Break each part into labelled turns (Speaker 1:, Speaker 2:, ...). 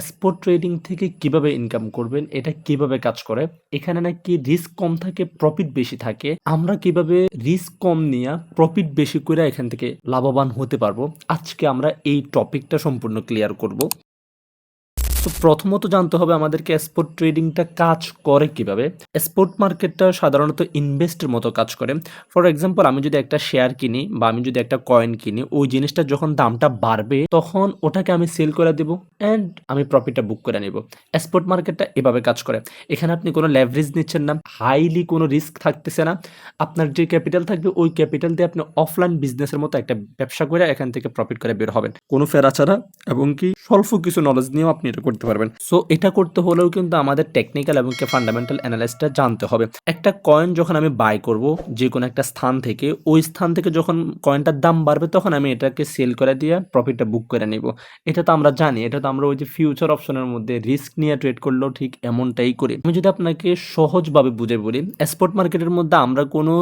Speaker 1: Spot trading থেকে কীভাবে income করবেন, এটা কীভাবে কাজ করে? এখানে নাকি রিস্ক কম থাকে প্রফিট বেশি থাকে। আমরা কীভাবে রিস্ক কম নিয়ে প্রফিট বেশি করে এখান থেকে লাভবান হতে পারব? আজকে আমরা এই টপিকটা সম্পূর্ণ ক্লিয়ার করব। তো প্রথমত জানতে হবে আমাদেরকে স্পট ট্রেডিংটা কাজ করে কীভাবে। স্পট মার্কেটটা সাধারণত ইনভেস্টের মতো কাজ করে। ফর এক্সাম্পল আমি যদি একটা শেয়ার কিনি বা আমি যদি একটা কয়েন কিনি, ওই জিনিসটা যখন দামটা বাড়বে, তখন ওটাকে আমি সেল করে দেবো অ্যান্ড আমি প্রফিটটা বুক করে নিব। স্পট মার্কেটটা এভাবে কাজ করে। এখানে আপনি কোনো লেভারেজ নিচ্ছেন না হাইলি কোনো রিস্ক থাকতেছে না। আপনার যে ক্যাপিটাল থাকবে, ওই ক্যাপিটাল দিয়ে আপনি অফলাইন বিজনেসের মতো একটা ব্যবসা করে এখান থেকে প্রফিট করে বের হবেন। কোনো ফেরা ছাড়া এবং কি স্বল্প কিছু নলেজ নিয়েও আপনি এটা পারবেন। সো এটা করতে হলেও কিন্তু আমাদের টেকনিক্যাল এবং ফান্ডামেন্টাল অ্যানালাইসটা জানতে হবে। একটা কয়েন যখন আমি বাই করব যে কোনো একটা স্থান থেকে, ওই স্থান থেকে যখন কয়েনটার দাম বাড়বে, তখন আমি এটাকে সেল করে দিয়ে প্রফিটটা বুক করে নিব। এটা তো আমরা জানি, এটা তো আমরা ওই যে ফিউচার অপশনের মধ্যে রিস্ক নিয়ে ট্রেড করলেও ঠিক এমনটাই করি। আমি যদি আপনাকে সহজভাবে বুঝে বলি স্পট মার্কেটের মধ্যে আমরা কোনো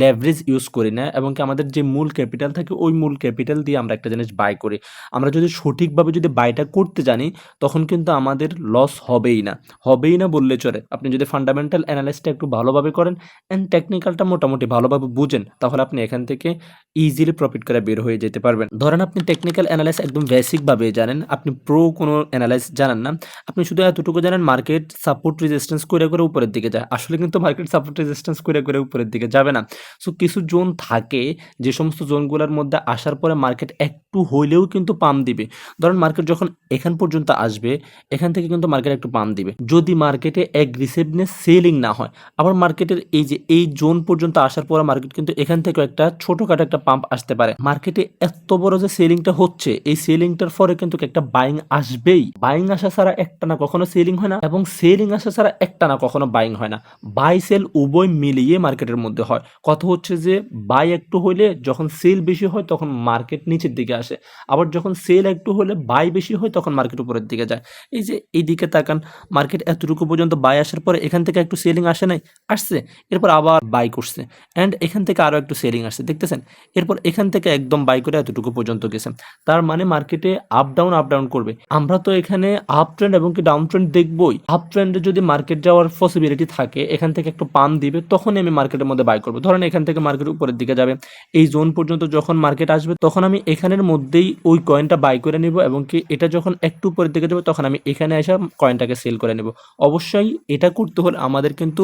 Speaker 1: লেভারেজ ইউজ করি না এবং কি আমাদের যে মূল ক্যাপিটাল থাকে, ওই মূল ক্যাপিটাল দিয়ে আমরা একটা জিনিস বাই করি। আমরা যদি সঠিকভাবে যদি বাইটা করতে জানি, তখন কিন্তু আমাদের লস হবেই না। হবেই না বললে চলে। আপনি যদি ফান্ডামেন্টাল অ্যানালাইসটা একটু ভালোভাবে করেন অ্যান্ড টেকনিক্যালটা মোটামুটি ভালোভাবে বুঝেন, তাহলে আপনি এখান থেকে ইজিলি প্রফিট করে বের হয়ে যেতে পারবেন। ধরেন আপনি টেকনিক্যাল অ্যানালাইস একদম বেসিকভাবে জানেন, আপনি প্রো কোনো অ্যানালাইস জানেন না, আপনি শুধু এতটুকু জানেন মার্কেট সাপোর্ট রেজিস্ট্যান্স করে করে উপরের দিকে যায়। আসলে কিন্তু মার্কেট সাপোর্ট রেজিস্ট্যান্স করে করে উপরের দিকে যাবে না। সো কিছু জোন থাকে, যে সমস্ত জোনগুলোর মধ্যে আসার পরে মার্কেট একটু হইলেও কিন্তু পাম দিবে। ধরেন মার্কেট যখন এখান পর্যন্ত আসবে এখান থেকে কিন্তু মার্কেট একটু পাম দিবে। যদি মার্কেটে অ্যাগ্রেসিভনেস সেলিং না হয়, আবার মার্কেটের এই যে, এই জোন পর্যন্ত আসার পর মার্কেট কিন্তু এখান থেকে একটা ছোটখাটো একটা পাম্প আসতে পারে। মার্কেটে এত বড় যে সেলিংটা হচ্ছে, এই সেলিংটার পরে কিন্তু একটা বাইং আসবেই। বাইং আসা ছাড়া একটা না কখনো সেলিং হয় না, এবং সেলিং আসা ছাড়া একটা না কখনো বাইং হয় না। বাই সেল উভয় মিলিয়ে মার্কেটের মধ্যে হয়। কথা হচ্ছে যে বাই একটু হইলে যখন সেল বেশি হয়, তখন মার্কেট নিচের দিকে আসে। আবার যখন সেল একটু হলে বাই বেশি হয়, তখন মার্কেট উপরের দিকে যায়। এই যে এই দিকে তাকান মার্কেট এতটুকু পর্যন্ত বাই আসার পরে এখান থেকে একটু সেলিং আসে নাই, আসছে, এরপর আবার বাই করছে অ্যান্ড এখান থেকে আরও একটু সেলিং আসছে, দেখতেছেন? এরপর এখান থেকে একদম বাই করে এতটুকু পর্যন্ত গেছে। তার মানে মার্কেটে আপ ডাউন আপ ডাউন করবে। আমরা তো এখানে আপ ট্রেন্ড এবং কি ডাউন ট্রেন্ড দেখবই। আপ ট্রেন্ডে যদি মার্কেট যাওয়ার পসিবিলিটি থাকে, এখান থেকে একটু পাম দিবে, তখনই আমি মার্কেটের মধ্যে বাই করব। ধরেন এখান থেকে মার্কেট উপরের দিকে যাবে। এই জোন পর্যন্ত যখন মার্কেট আসবে, তখন আমি এখানের মধ্যেই ওই কয়েনটা বাই করে নিব এবং কি এটা যখন একটু উপরের দিকে যাবে, তখন আমি এখানে এসে কয়েনটাকে সেল করে নেব। অবশ্যই এটা করতে হলে আমাদের কিন্তু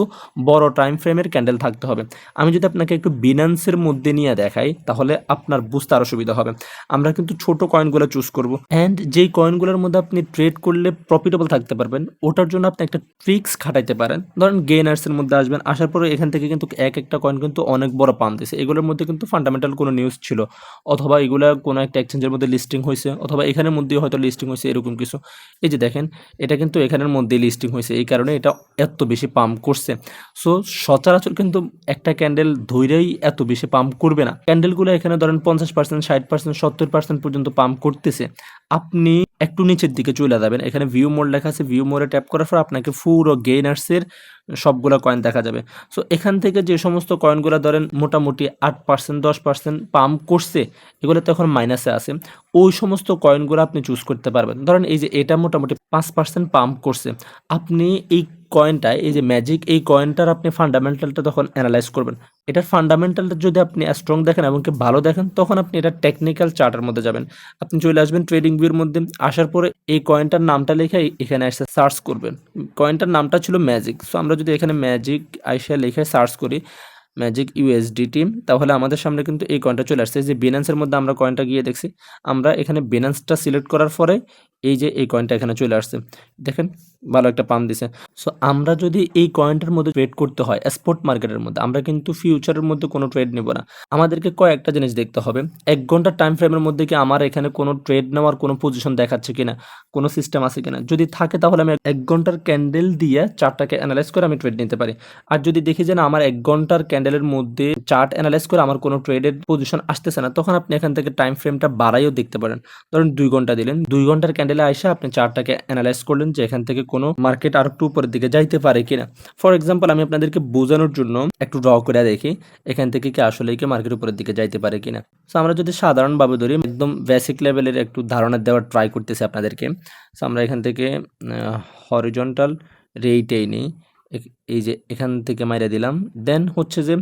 Speaker 1: বড় টাইম ফ্রেমের ক্যান্ডেল থাকতে হবে। আমি যদি আপনাকে একটু বিনান্সের মধ্যে নিয়ে দেখাই, তাহলে আপনার বুঝতে আরও সুবিধা হবে। আমরা কিন্তু ছোট কয়েনগুলো চুজ করব। অ্যান্ড যেই কয়েনগুলোর মধ্যে আপনি ট্রেড করলে প্রফিটেবল থাকতে পারবেন, ওটার জন্য আপনি একটা ট্রিক্স খাটাইতে পারেন। ধরেন গেনার্সের মধ্যে আসবেন, আসার পরে এখান থেকে কিন্তু এক একটা কয়েন কিন্তু অনেক বড় পাম দিছে। এগুলোর মধ্যে কিন্তু ফান্ডামেন্টাল কোনো নিউজ ছিল। অথবা এগুলা কোনো একটা এক্সচেঞ্জের মধ্যে লিস্টিং হয়েছে অথবা এখানের মধ্যে হয়তো লিস্টিং হয়েছে এরকম কিছু। এই যে দেখেন, এটা কিন্তু এখানের মধ্যে লিস্টিং হয়েছে। এই কারণে এটা এত বেশি পাম্প করছে। সো সচরাচর কিন্তু একটা ক্যান্ডেল ধৈরেই এত বেশি পাম্প করবে না। ক্যান্ডেলগুলো এখানে ধরেন পঞ্চাশ পার্সেন্ট ষাট পার্সেন্ট সত্তর পার্সেন্ট পর্যন্ত পাম্প করতেছে। আপনি একটু নিচের দিকে চলে যাবেন। এখানে ভিউ মোড লেখা আছে। ভিউ মোডে ট্যাপ করার পর আপনাকে পুরো গেইনার্সের সবগুলো কয়েন দেখা যাবে। সো এখান থেকে যে সমস্ত কয়েনগুলো ধরেন মোটামুটি আট পার্সেন্ট দশ পার্সেন্ট পাম্প করছে, এগুলো তো এখন মাইনাসে আছে। ওই সমস্ত কয়েনগুলো আপনি চুজ করতে পারবেন। ধরেন এই যে এটা মোটামুটি পাঁচ পার্সেন্ট পাম্প করছে। আপনি এই কয়েনটা এই যে ম্যাজিক এই কয়েনটার আপনি ফান্ডামেন্টালটা তখন অ্যানালাইজ করবেন। এটার ফান্ডামেন্টালটা যদি আপনি স্ট্রং দেখেন এবং কি ভালো দেখেন, তখন আপনি এটা টেকনিক্যাল চার্টের মধ্যে যাবেন। আপনি চলে আসবেন ট্রেডিং ভিউর মধ্যে, আসার পরে এই কয়েনটার নামটা লিখে এখানে এসে সার্চ করবেন। কয়েনটার নামটা ছিল ম্যাজিক সো আমরা যদি এখানে ম্যাজিক আইসা লিখে সার্চ করি ম্যাজিক ইউএসডিটি তাহলে আমাদের সামনে কিন্তু এই কয়েনটা চলে আসছে। যে বিনান্সের মধ্যে আমরা কয়েনটা গিয়ে দেখছি, আমরা এখানে বিনান্সটা সিলেক্ট করার পরে এই যে এই কয়েনটা এখানে চলে আসছে। দেখেন, ভালো একটা পাম দিছে। সো আমরা যদি এই কয়েনটার মধ্যে ট্রেড করতে হয় স্পট মার্কেটের মধ্যে, আমরা কিন্তু ফিউচারের মধ্যে কোনো ট্রেড নেব না। আমাদেরকে কয়েকটা জিনিস দেখতে হবে। এক ঘণ্টার টাইম ফ্রেমের মধ্যে কি আমার এখানে কোনো ট্রেড নেওয়ার কোনো পজিশন দেখাচ্ছে কিনা, কোনো সিস্টেম আছে কিনা? যদি থাকে তাহলে আমি এক ঘণ্টার ক্যান্ডেল দিয়ে চার্টটাকে অ্যানালাইজ করে আমি ট্রেড নিতে পারি। আর যদি দেখি যে না, আমার এক ঘণ্টার ক্যান্ডেলের মধ্যে চার্ট অ্যানালাইজ করে আমার কোনো ট্রেডের পজিশন আসতেছে না, তখন আপনি এখান থেকে টাইম ফ্রেমটা বাড়াইও দেখতে পারেন। ধরুন, দুই ঘণ্টা দিলেন, দুই ঘণ্টার ক্যান্ডেল আইসা আপনি চার্টটাকে অ্যানালাইজ করলেন যে এখান থেকে কোনো মার্কেট আর একটু উপরের দিকে যাইতে পারে কিনা। ফর এক্সাম্পল আমি আপনাদেরকে বোঝানোর জন্য একটু ড্র করে দেখি, এখান থেকে কি আসলে কি মার্কেট উপরের দিকে যাইতে পারে কিনা। সো আমরা যদি সাধারণভাবে ধরি, একদম বেসিক লেভেলের একটু ধারণা দেওয়ার ট্রাই করতেছি আপনাদেরকে। সো আমরা এখান থেকে হরিজন্টাল রেইটেই নিই। এই যে এখান থেকে মাইরা দিলাম। দেন হচ্ছে যে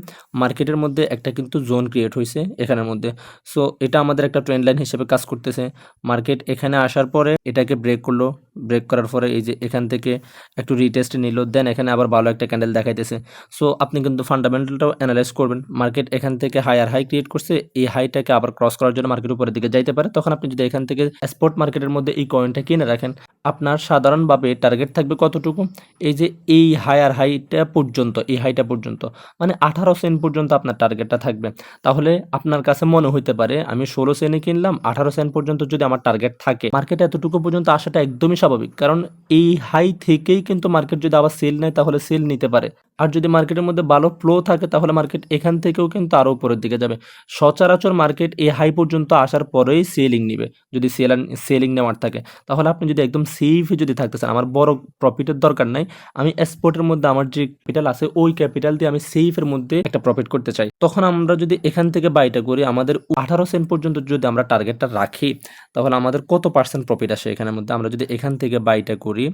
Speaker 1: মার্কেটের মধ্যে একটা কিন্তু জোন ক্রিয়েট হয়েছে এখানের মধ্যে। সো এটা আমাদের একটা ট্রেন্ড লাইন হিসেবে কাজ করতেছে। মার্কেট এখানে আসার পরে এটাকে ব্রেক করল। ব্রেক করার পরে এই যে এখান থেকে একটু রিটেস্ট নিল। দেন এখানে আবার ভালো একটা ক্যান্ডেল দেখাইতেছে। সো আপনি কিন্তু ফান্ডামেন্টালটাও অ্যানালাইজ করবেন। মার্কেট এখান থেকে হায়ার হাই ক্রিয়েট করছে। এই হাইটাকে আবার ক্রস করার জন্য মার্কেট উপরের দিকে যাইতে পারে। তখন আপনি যদি এখান থেকে স্পট মার্কেটের মধ্যে এই কয়েনটা কিনে রাখেন, আপনার সাধারণভাবে টার্গেট থাকবে কতটুকু? এই যে এই হায়ার হাইটা পর্যন্ত, এই হাইটা পর্যন্ত মানে আঠারো সেন্ট পর্যন্ত আপনার টার্গেটটা থাকবে। তাহলে আপনার কাছে মনে হইতে পারে, আমি ষোলো সেন্টে কিনলাম, আঠারো সেন্ট পর্যন্ত যদি আমার টার্গেট থাকে মার্কেট এতটুকু পর্যন্ত আসাটা একদমই স্বাভাবিক। কারণ এই হাই থেকেই কিন্তু মার্কেট যদি আবার সেল নেয়, তাহলে সেল নিতে পারে। আর যদি মার্কেটের মধ্যে ভালো ফ্লো থাকে, তাহলে মার্কেট এখান থেকেও কিন্তু আরও উপরের দিকে যাবে। সচরাচর মার্কেট এই হাই পর্যন্ত আসার পরেই সেলিং নিবে, যদি সেল সেলিং নেওয়ার থাকে। তাহলে আপনি যদি একদম সেফে যদি থাকতে চান আমার বড় প্রফিটের দরকার নাই, আমি স্পোর্টের মধ্যে আমার যে ক্যাপিটাল আছে, ওই ক্যাপিটাল দিয়ে আমি সেফের মধ্যে একটা প্রফিট করতে চাই। তখন আমরা যদি এখান থেকে বাইটা করি, আমাদের আঠারো সেন্ট পর্যন্ত যদি আমরা টার্গেটটা রাখি, তাহলে আমাদের কত পার্সেন্ট প্রফিট আসে এখানের মধ্যে? আমরা যদি এখান থেকে বাইটা করি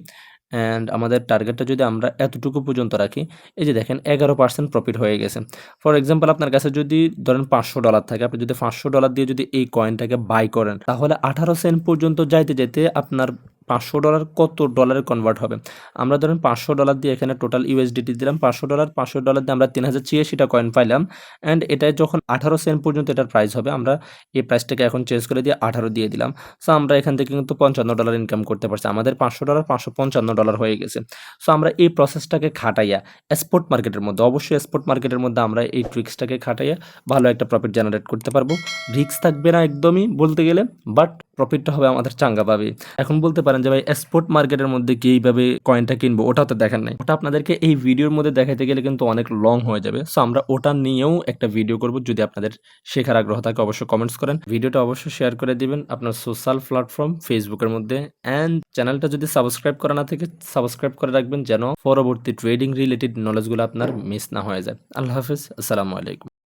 Speaker 1: অ্যান্ড আমাদের টার্গেটটা যদি আমরা এতটুকু পর্যন্ত রাখি, এই যে দেখেন এগারো পার্সেন্ট প্রফিট হয়ে গেছে। ফর এক্সাম্পল আপনার কাছে যদি ধরেন পাঁচশো ডলার থাকে, আপনি যদি পাঁচশো ডলার দিয়ে যদি এই কয়েনটাকে বাই করেন, তাহলে আঠারো সেন্ট পর্যন্ত যাইতে যেতে আপনার পাঁচশো ডলার কত ডলারে কনভার্ট হবে? আমরা ধরেন পাঁচশো ডলার দিয়ে এখানে টোটাল ইউএসডিটি দিলাম, পাঁচশো ডলার পাঁচশো ডলার দিয়ে আমরা তিন হাজার ছিয়াশিটা কয়েন পাইলাম অ্যান্ড এটাই যখন আঠারো সেন্ট পর্যন্ত এটার প্রাইস হবে, আমরা এই প্রাইসটাকে এখন চেঞ্জ করে দিয়ে আঠারো দিয়ে দিলাম। সো আমরা এখান থেকে কিন্তু পঞ্চান্ন ডলার ইনকাম করতে পারছি। আমাদের পাঁচশো ডলার, পাঁচশো পঞ্চান্ন ডলার হয়ে গেছে। সো আমরা এই প্রসেসটাকে খাটাইয়া স্পোর্ট মার্কেটের মধ্যে, অবশ্যই স্পোর্ট মার্কেটের মধ্যে আমরা এই ট্রিক্সটাকে খাটাইয়া ভালো একটা প্রফিট জেনারেট করতে পারব। রিক্স থাকবে না একদমই বলতে গেলে বাট প্রফিটটা হবে আমাদের চাঙ্গা পাবে। এখন বলতে পারেন যে ভাই স্পোর্ট মার্কেটের মধ্যে কি এইভাবে কয়েনটা কিনবো, ওটাও তো দেখার নাই। ওটা আপনাদেরকে এই ভিডিওর মধ্যে দেখাতে গেলে কিন্তু অনেক লং হয়ে যাবে। সো আমরা ওটা নিয়েও একটা ভিডিও করব। যদি আপনাদের শেখার আগ্রহ থাকে, অবশ্যই কমেন্টস করেন। ভিডিওটা অবশ্যই শেয়ার করে দিবেন আপনার সোশ্যাল প্ল্যাটফর্ম ফেসবুকের মধ্যে। অ্যান্ড চ্যানেলটা যদি সাবস্ক্রাইব করা না থাকে সাবস্ক্রাইব করে রাখবেন যেন পরবর্তী ট্রেডিং রিলেটেড নলেজগুলো আপনার মিস না হয়ে যায়। আল্লাহ হাফিজ। আসসালামু আলাইকুম।